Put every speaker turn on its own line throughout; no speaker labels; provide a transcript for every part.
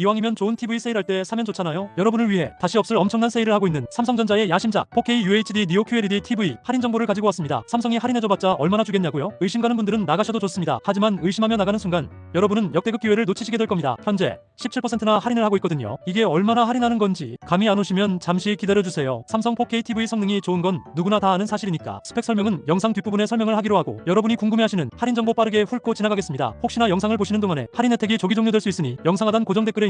이왕이면 좋은 TV 세일할 때 사면 좋잖아요. 여러분을 위해 다시 없을 엄청난 세일을 하고 있는 삼성전자의 야심작 4K UHD Neo QLED TV 할인 정보를 가지고 왔습니다. 삼성이 할인해줘봤자 얼마나 주겠냐고요? 의심 가는 분들은 나가셔도 좋습니다. 하지만 의심하며 나가는 순간 여러분은 역대급 기회를 놓치시게 될 겁니다. 현재 17%나 할인을 하고 있거든요. 이게 얼마나 할인하는 건지 감이 안 오시면 잠시 기다려주세요. 삼성 4K TV 성능이 좋은 건 누구나 다 아는 사실이니까 스펙 설명은 영상 뒷부분에 설명을 하기로 하고 여러분이 궁금해하시는 할인 정보 빠르게 훑고 지나가겠습니다. 혹시나 영상을 보시는 동안에 할인 혜택이 조기 종료될 수 있으니 영상 하단 고정 댓글에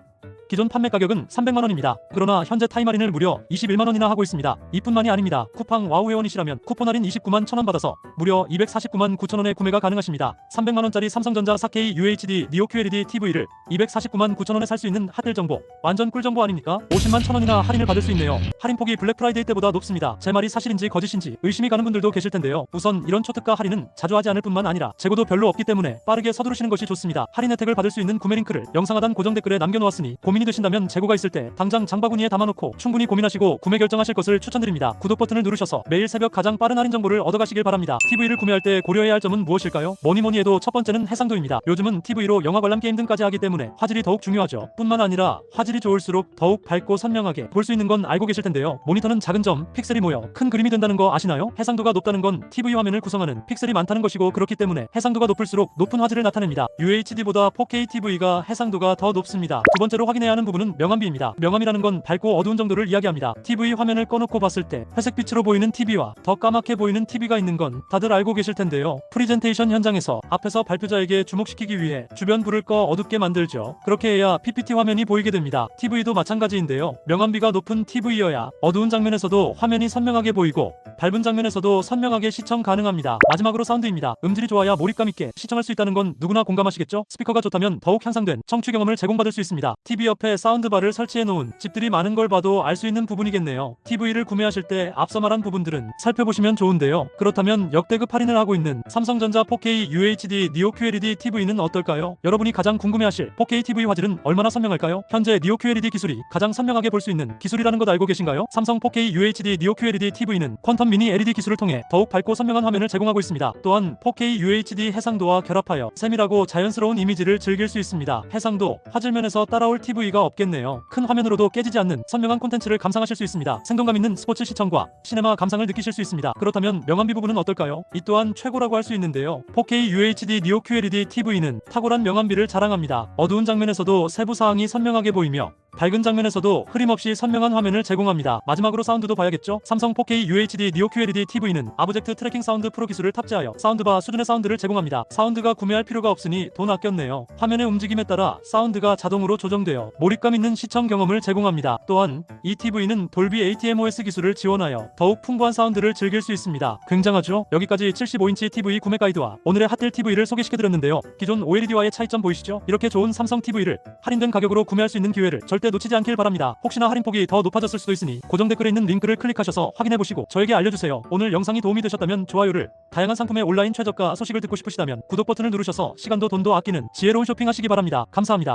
기존 판매 가격은 300만 원입니다. 그러나 현재 타임 할인을 무려 21만 원이나 하고 있습니다. 이뿐만이 아닙니다. 쿠팡 와우 회원이시라면 쿠폰 할인 29만 1천 원 받아서 무려 249만 9천 원에 구매가 가능하십니다. 300만 원짜리 삼성전자 4K UHD Neo QLED TV를 249만 9천 원에 살 수 있는 핫딜 정보. 완전 꿀 정보 아닙니까? 50만 천 원이나 할인을 받을 수 있네요. 할인 폭이 블랙 프라이데이 때보다 높습니다. 제 말이 사실인지 거짓인지 의심이 가는 분들도 계실 텐데요. 우선 이런 초특가 할인은 자주 하지 않을 뿐만 아니라 재고도 별로 없기 때문에 빠르게 서두르시는 것이 좋습니다. 할인 혜택을 받을 수 있는 구매 링크를 영상 하단 고정 댓글에 남겨놓았으니 고민 이 되신다면 재고가 있을 때 당장 장바구니에 담아놓고 충분히 고민하시고 구매 결정하실 것을 추천드립니다. 구독 버튼을 누르셔서 매일 새벽 가장 빠른 할인 정보를 얻어가시길 바랍니다. TV를 구매할 때 고려해야 할 점은 무엇일까요? 뭐니 뭐니 해도 첫 번째는 해상도입니다. 요즘은 TV로 영화 관람 게임 등까지 하기 때문에 화질이 더욱 중요하죠. 뿐만 아니라 화질이 좋을수록 더욱 밝고 선명하게 볼 수 있는 건 알고 계실 텐데요. 모니터는 작은 점, 픽셀이 모여 큰 그림이 된다는 거 아시나요? 해상도가 높다는 건 TV 화면을 구성하는 픽셀이 많다는 것이고 그렇기 때문에 해상도가 높을수록 높은 화질을 나타냅니다. UHD보다 4K TV가 해상도가 더 높습니다. 두 번째로 확인해야 하는 부분은 명암비입니다. 명암이라는 건 밝고 어두운 정도를 이야기합니다. TV 화면을 꺼놓고 봤을 때 회색빛으로 보이는 TV와 더 까맣게 보이는 TV가 있는 건 다들 알고 계실 텐데요. 프리젠테이션 현장에서 앞에서 발표자에게 주목시키기 위해 주변 불을 꺼 어둡게 만들죠. 그렇게 해야 PPT 화면이 보이게 됩니다. TV도 마찬가지인데요. 명암비가 높은 TV여야 어두운 장면에서도 화면이 선명하게 보이고 밝은 장면에서도 선명하게 시청 가능합니다. 마지막으로 사운드입니다. 음질이 좋아야 몰입감 있게 시청할 수 있다는 건 누구나 공감하시겠죠? 스피커가 좋다면 더욱 향상된 청취 경험을 제공받을 수 있습니다. TV 옆에 사운드바를 설치해 놓은 집들이 많은 걸 봐도 알 수 있는 부분이겠네요. TV를 구매하실 때 앞서 말한 부분들은 살펴보시면 좋은데요. 그렇다면 역대급 할인을 하고 있는 삼성전자 4K UHD Neo QLED TV는 어떨까요? 여러분이 가장 궁금해하실 4K TV 화질은 얼마나 선명할까요? 현재 Neo QLED 기술이 가장 선명하게 볼 수 있는 기술이라는 것 알고 계신가요? 삼성 4K UHD Neo QLED TV는 퀀텀 미니 LED 기술을 통해 더욱 밝고 선명한 화면을 제공하고 있습니다. 또한 4K UHD 해상도와 결합하여 세밀하고 자연스러운 이미지를 즐길 수 있습니다. 해상도, 화질면에서 따라올 TV 가 없겠네요. 큰 화면으로도 깨지지 않는 선명한 콘텐츠를 감상하실 수 있습니다. 생동감 있는 스포츠 시청과 시네마 감상을 느끼실 수 있습니다. 그렇다면 명암비 부분은 어떨까요? 이 또한 최고라고 할 수 있는데요. 4K UHD Neo QLED TV는 탁월한 명암비를 자랑합니다. 어두운 장면에서도 세부 사항이 선명하게 보이며 밝은 장면에서도 흐림없이 선명한 화면을 제공합니다. 마지막으로 사운드도 봐야겠죠? 삼성 4K UHD Neo QLED TV는 아브젝트 트래킹 사운드 프로 기술을 탑재하여 사운드바 수준의 사운드를 제공합니다. 사운드가 구매할 필요가 없으니 돈 아꼈네요. 화면의 움직임에 따라 사운드가 자동으로 조정되어 몰입감 있는 시청 경험을 제공합니다. 또한 이 TV는 돌비 ATMOS 기술을 지원하여 더욱 풍부한 사운드를 즐길 수 있습니다. 굉장하죠? 여기까지 75인치 TV 구매 가이드와 오늘의 핫딜 TV를 소개시켜드렸는데요. 기존 OLED와의 차이점 보이시죠? 이렇게 좋은 삼성 TV를 할인된 가격으로 구매할 수 있는 기회를 절대 놓치지 않길 바랍니다. 혹시나 할인폭이 더 높아졌을 수도 있으니 고정 댓글에 있는 링크를 클릭하셔서 확인해보시고 저에게 알려주세요. 오늘 영상이 도움이 되셨다면 좋아요를 다양한 상품의 온라인 최저가 소식을 듣고 싶으시다면 구독 버튼을 누르셔서 시간도 돈도 아끼는 지혜로운 쇼핑하시기 바랍니다. 감사합니다.